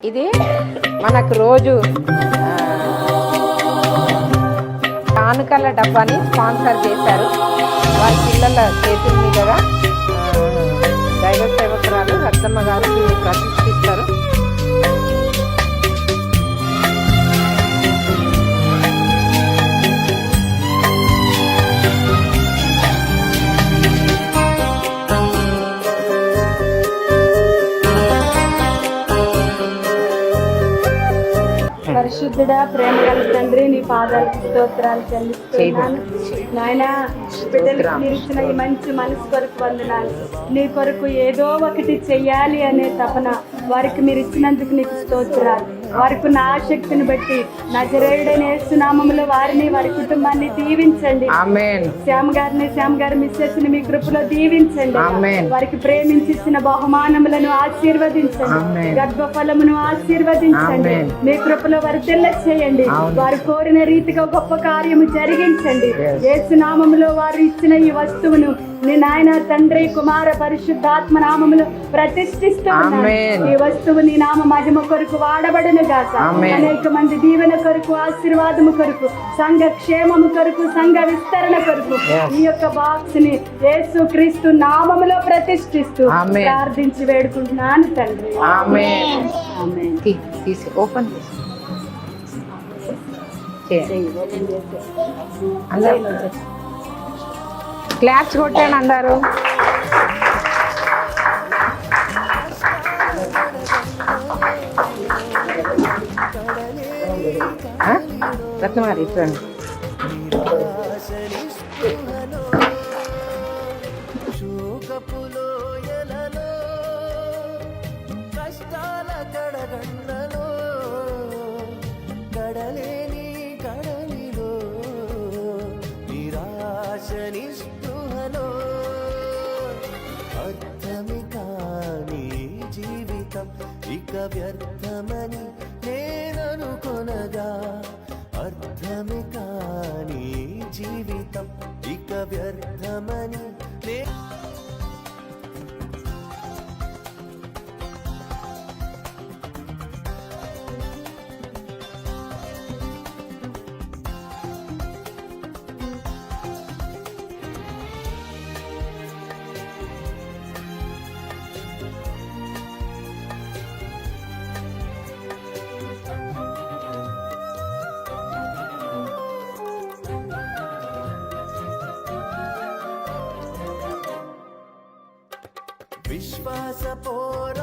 ఇది మనకు రోజు కానుకల డబ్బాని స్పాన్సర్ చేశారు. వారి పిల్లల చేతుల మీదుగా దైవ సేవకురాలు రత్నమ్మ గారు దీన్ని పరిశుద్ధుడా ప్రేమ గల తండ్రి నీ పాదాలకు స్తోత్రాలు చెల్లిస్తున్నాను. నాయన బిడ్డలకు మీరు ఇచ్చిన ఈ మంచి మనసు కొరకు వందనాలు. నీ కొరకు ఏదో ఒకటి చెయ్యాలి అనే తపన వారికి మీరు ఇచ్చినందుకు నీకు స్తోత్రాలు. వారికి ఉన్న ఆసక్తిని బట్టి నజరేయుడైన యేసునామములో వారిని వారి కుటుంబాన్ని దీవించండి శ్యామ్ గారిని శ్యామ్ గారి మిస్సెస్ని మీ కృపలో దీవించండి. వారికి ప్రేమించి ఇచ్చిన బహుమానములను ఆశీర్వదించండి. గర్భఫలమును ఆశీర్వదించండి. మీ కృపలో వారు తెల్ల చేయండి. వారు కోరిన రీతిగా గొప్ప కార్యము జరిగించండి Yes. యేసునామములో వారు ఇచ్చిన ఈ వస్తువును నీ నాయన తండ్రి కుమార పరిశుద్ధాత్మ నామములో ప్రతిష్ఠిస్తూ ఉన్నాను. ఆమేన్. ఈ వస్తువు నీ నామ మహిమ కొరకు వాడబడను గాక. అనేక మంది దీవెన కొరకు ఆశీర్వాదము కొరకు సంఘ క్షేమము కొరకు సంఘ విస్తరణ కొరకు. ఈ యొక్క బాక్స్ని యేసు క్రీస్తు నామములో ప్రతిష్ఠిస్తూ. ప్రార్థించి వేడుకుంటున్నాను తండ్రి. తీసి ఓపెన్ చేసి. క్లాప్స్ కొట్టాను అందరు. రత్నమారి కాని జీవితం ఇక వ్యర్థమని నేననుకొనగా ವಿಶ್ವಾಸ ಪೋರ